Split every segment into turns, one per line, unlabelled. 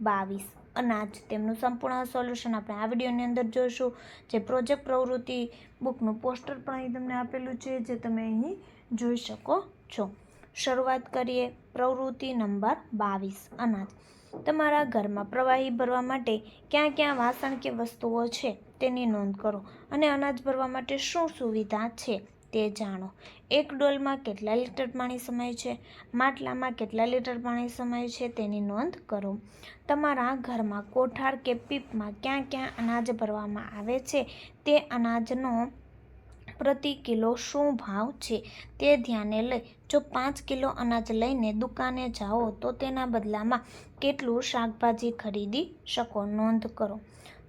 બાવીસ. અનાજ તેમનું સંપૂર્ણ સોલ્યુશન આપણે આ વિડીયોની અંદર જોઈશું. જે પ્રોજેક્ટ પ્રવૃત્તિ બુકનું પોસ્ટર પણ અહીં તમને આપેલું છે, જે તમે અહીં જોઈ શકો છો. શરૂઆત કરીએ પ્રવૃત્તિ નંબર બાવીસ. અનાજ. તમારા ઘરમાં પ્રવાહી ભરવા માટે ક્યાં ક્યાં વાસણ કે વસ્તુઓ છે તેની નોંધ કરો અને અનાજ ભરવા માટે શું સુવિધા છે? તે જાણો. એક ડોલમાં કેટલા લીટર પાણી સમાય છે? માટલામાં કેટલા લીટર પાણી સમાય છે તેની નોંધ કરો. તમારા ઘરમાં કોઠાર કે પીપમાં ક્યાં ક્યાં અનાજ ભરવામાં આવે છે? તે અનાજનો પ્રતિ કિલો શું ભાવ છે? તે ધ્યાને લઈ જો પાંચ કિલો અનાજ લઈને દુકાને જાઓ તો તેના બદલામાં કેટલું શાકભાજી ખરીદી શકો? નોંધ કરો.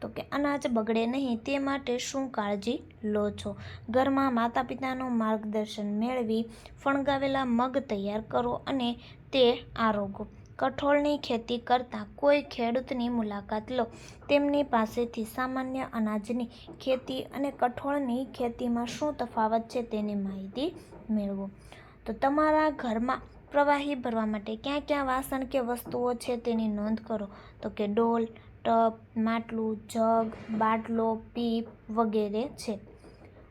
તો કે અનાજ બગડે નહીં તે માટે શું કાળજી લો છો? ઘરમાં માતા પિતાનું માર્ગદર્શન મેળવી ફણગાવેલા મગ તૈયાર કરો અને તે આરોગો. કઠોળની ખેતી કરતા કોઈ ખેડૂતની મુલાકાત લો. તેમની પાસેથી સામાન્ય અનાજની ખેતી અને કઠોળની ખેતીમાં શું તફાવત છે તેની માહિતી મેળવો. તો તમારા ઘરમાં પ્રવાહી ભરવા માટે ક્યાં ક્યાં વાસણ કે વસ્તુઓ છે તેની નોંધ કરો? તો કે ડોલ ટબ માટલું, જગ, બાટલો, પીપ વગેરે છે.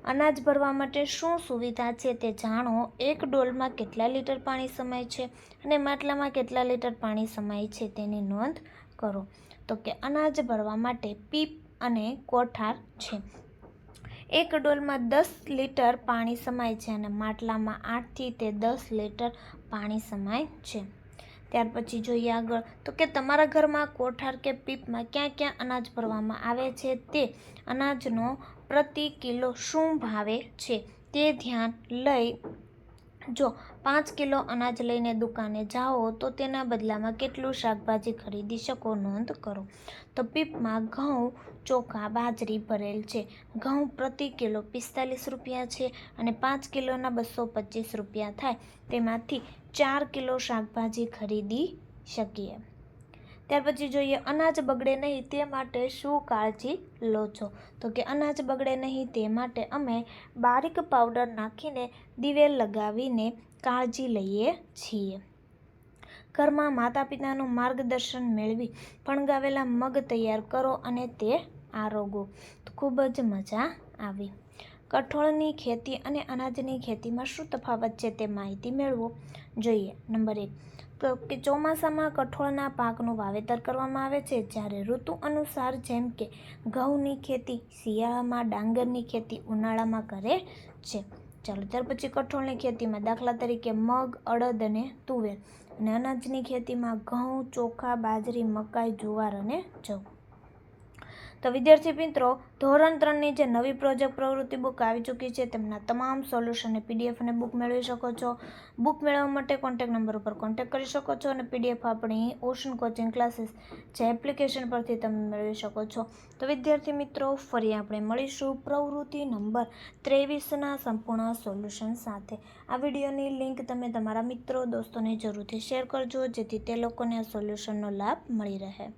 અનાજ ભરવા માટે શું સુવિધા છે તે જાણો. એક ડોલમાં કેટલા લીટર પાણી સમાય છે અને માટલામાં કેટલા લીટર પાણી સમાય છે તેની નોંધ કરો. તો કે અનાજ ભરવા માટે પીપ અને કોઠાર છે. એક ડોલમાં દસ લીટર પાણી સમાય છે અને માટલામાં આઠથી તે દસ લીટર પાણી સમાય છે. ત્યાર પછી જોઈએ આગળ. તો કે તમારા ઘરમાં કોઠાર કે પીપમાં ક્યાં ક્યાં અનાજ ભરવામાં આવે છે તે અનાજનો પ્રતિ કિલો શું ભાવે છે તે ધ્યાન લઈ જો પાંચ કિલો અનાજ લઈને દુકાને જાઓ, તો તેના બદલામાં કેટલું શાકભાજી ખરીદી શકો નોંધ કરો. તો પીપમાં ઘઉં, ચોખા, બાજરી ભરેલ છે. ઘઉં પ્રતિ કિલો પિસ્તાલીસ રૂપિયા છે અને પાંચ કિલોના બસો પચીસ રૂપિયા થાય. તેમાંથી ચાર કિલો શાકભાજી ખરીદી શકીએ. ત્યાર પછી જોઈએ અનાજ બગડે નહીં તે માટે શું કાળજી લો છો? તો કે અનાજ બગડે નહીં તે માટે અમે બારીક પાવડર નાખીને દિવેલ લગાવીને કાળજી લઈએ છીએ. ઘરમાં માતા પિતાનું માર્ગદર્શન મેળવી ફણગાવેલા મગ તૈયાર કરો અને તે આરોગો. ખૂબ જ મજા આવી. કઠોળની ખેતી અને અનાજની ખેતીમાં શું તફાવત છે તે માહિતી મેળવો. જોઈએ, નંબર એક. કે ચોમાસામાં કઠોળના પાકનું વાવેતર કરવામાં આવે છે, જ્યારે ઋતુ અનુસાર જેમ કે ઘઉંની ખેતી, શિયાળામાં ડાંગરની ખેતી ઉનાળામાં કરે છે. ચાલો, ત્યાર પછી કઠોળની ખેતીમાં દાખલા તરીકે મગ, અડદ અને તુવેર. અને અનાજની ખેતીમાં ઘઉં, ચોખા, બાજરી, મકાઈ, જુવાર અને જવ. તો વિદ્યાર્થી મિત્રો, ધોરણ ત્રણની જે નવી પ્રોજેક્ટ પ્રવૃત્તિ બુક આવી ચૂકી છે, તેમના તમામ સોલ્યુશન અને પીડીએફ અને બુક મેળવી શકો છો. બુક મેળવવા માટે કોન્ટેક્ટ નંબર ઉપર કોન્ટેક્ટ કરી શકો છો અને પીડીએફ આપણી ઓશન કોચિંગ ક્લાસીસ જે એપ્લિકેશન પરથી તમે મેળવી શકો છો. તો વિદ્યાર્થી મિત્રો, ફરી આપણે મળીશું પ્રવૃત્તિ નંબર ત્રેવીસના સંપૂર્ણ સોલ્યુશન સાથે. આ વિડીયોની લિંક તમે તમારા મિત્રો, દોસ્તોને જરૂરથી શેર કરજો, જેથી તે લોકોને આ સોલ્યુશનનો લાભ મળી રહે.